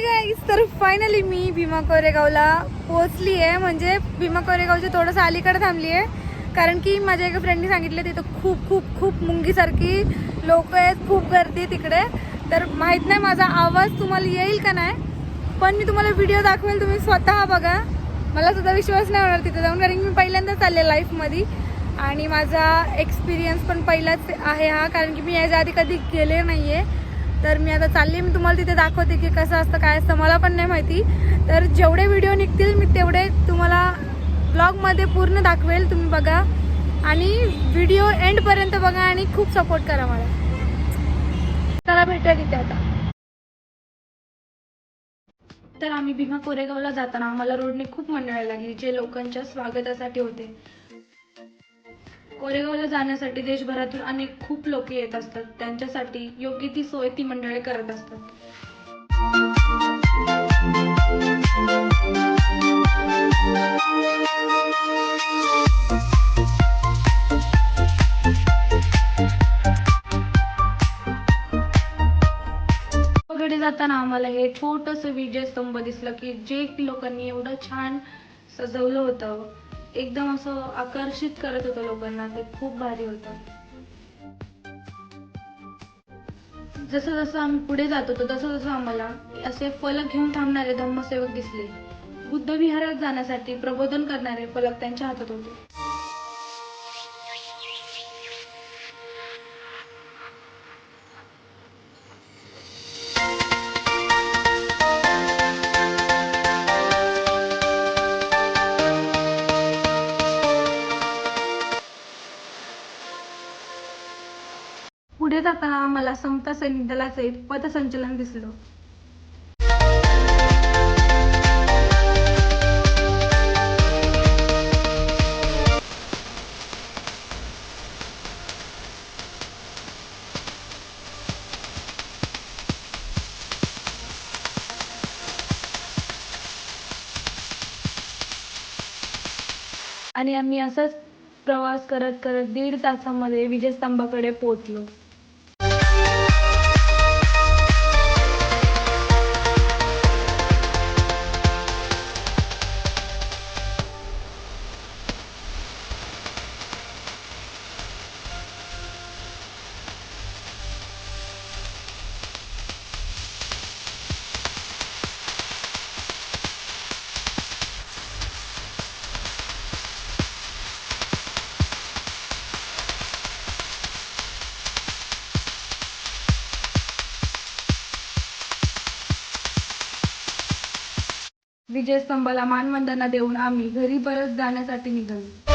गाईस तर फायनली मी भीमा कोरेगावला पोहोचली आहे म्हणजे भीमा कोरेगावच्या थोडंसं अलीकडे थांबली आहे कारण की माझ्या एका फ्रेंडनी सांगितलं तिथं खूप खूप खूप मुंगीसारखी लोक आहेत खूप गर्दी तिकडे. तर माहीत नाही माझा आवाज तुम्हाला येईल का नाही पण मी तुम्हाला व्हिडिओ दाखवेल तुम्ही स्वतः बघा. मला सुद्धा विश्वास नाही होणार तिथं जाऊन कारण की मी पहिल्यांदाच चालले लाईफमध्ये आणि माझा एक्सपिरियन्स पण पहिलाच आहे हा कारण की मी याच्या आधी कधी गेले नाही आहे तर मी आता चालली मी तुम्हाला तिथे दाखवते की कसं असतं काय असतं मला पण नाही माहिती. तर जेवढे व्हिडिओ निघतील मी तेवढे तुम्हाला ब्लॉगमध्ये पूर्ण दाखवेल तुम्ही बघा. आणि व्हिडिओ एंडपर्यंत बघा आणि खूप सपोर्ट करा मला. चला भेटा तिथे आता. तर आम्ही भीमा कोरेगावला जाताना आम्हाला रोडने खूप मंडळी लागली जे लोकांच्या स्वागतासाठी होते. कोरेगावला जाण्यासाठी देशभरातून अनेक खूप लोक येत असतात. त्यांच्यासाठी योग्य ती सोय ती मंडळे करत असतात. जाताना आम्हाला हे छोटस विजय स्तंभ दिसलं की जे लोकांनी एवढं छान सजवलं होतं. एकदम असं आकर्षित करत होतं लोकांना ते खूप भारी होतं. जसं जसं आम्ही पुढे जात होतो तसं तसं आम्हाला असे फलक घेऊन थांबणारे धम्मसेवक दिसले. बुद्ध विहारात जाण्यासाठी प्रबोधन करणारे फलक त्यांच्या हातात होते. पुढे जाताना आम्हाला समता सैनिक दलाचे पथसंचलन दिसलं. आणि आम्ही असंच प्रवास करत करत दीड तासामध्ये विजयस्तंभाकडे पोहोचलो. विजयस्तंभाला मानवंदना देऊन आम्ही घरी परत जाण्यासाठी निघालो.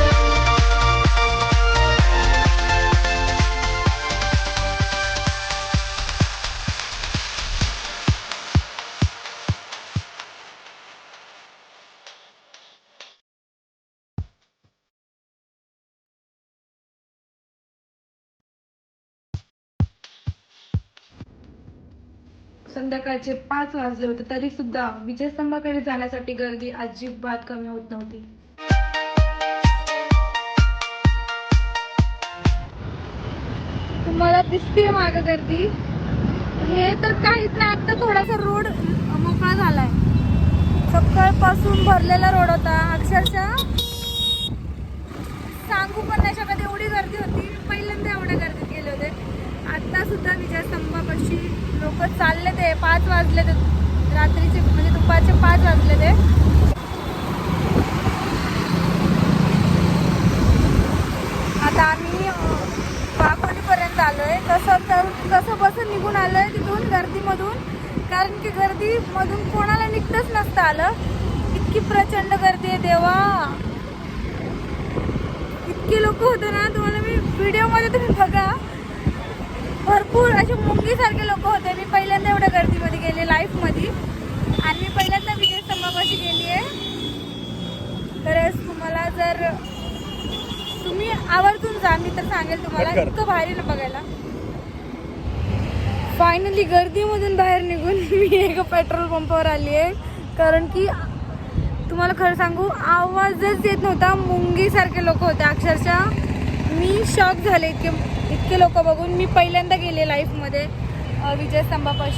संध्याकाळचे पाच वाजले होते तरी सुद्धा विजयस्तंभाकडे जाण्यासाठी गर्दी अजिबात कमी होत नव्हती. तुम्हाला दिसते माग गर्दी. हे तर काहीच नाही आता थोडासा रोड मोकळा झालाय. सकाळपासून भरलेला रोड होता. अक्षरशः सांगू पण नाही शकत एवढी गर्दी होती पहिल्यांदा एवढ्या गर्दीत गेले होते आता सुद्धा विजयस्तंभापाशी लोक चालले ते पाच वाजले ते रात्रीचे म्हणजे दुपारचे पाच वाजले ते. आता आम्ही बाकोलीपर्यंत आलोय. तसं तर कसं बसून निघून आलोय तिथून गर्दीमधून. कारण की गर्दीमधून कोणाला निघतच नसतं आलं. इतकी प्रचंड गर्दी आहे देवा. इतकी लोक होते ना तुम्हाला मी व्हिडिओमध्ये तुम्ही बघा. भरपूर असे मुंगीसारखे लोक होते. मी पहिल्यांदा एवढ्या गर्दीमध्ये गेले लाईफमध्ये आणि मी पहिल्यांदा विजय स्तंभापाशी गेली आहे तर तुम्हाला जर तुम्ही आवर्जून जा मी तर सांगेल तुम्हाला इतकं भारी ना बघायला. फायनली गर्दीमधून बाहेर निघून मी एका पेट्रोल पंपावर आली आहे कारण की तुम्हाला खरं सांगू आवाजच येत नव्हता. मुंगीसारखे लोक होते. अक्षरशः मी शॉक झाले इतके. इतके लोक बघून मी पहिल्यांदा गेले लाईफमध्ये विजय स्तंभापाशी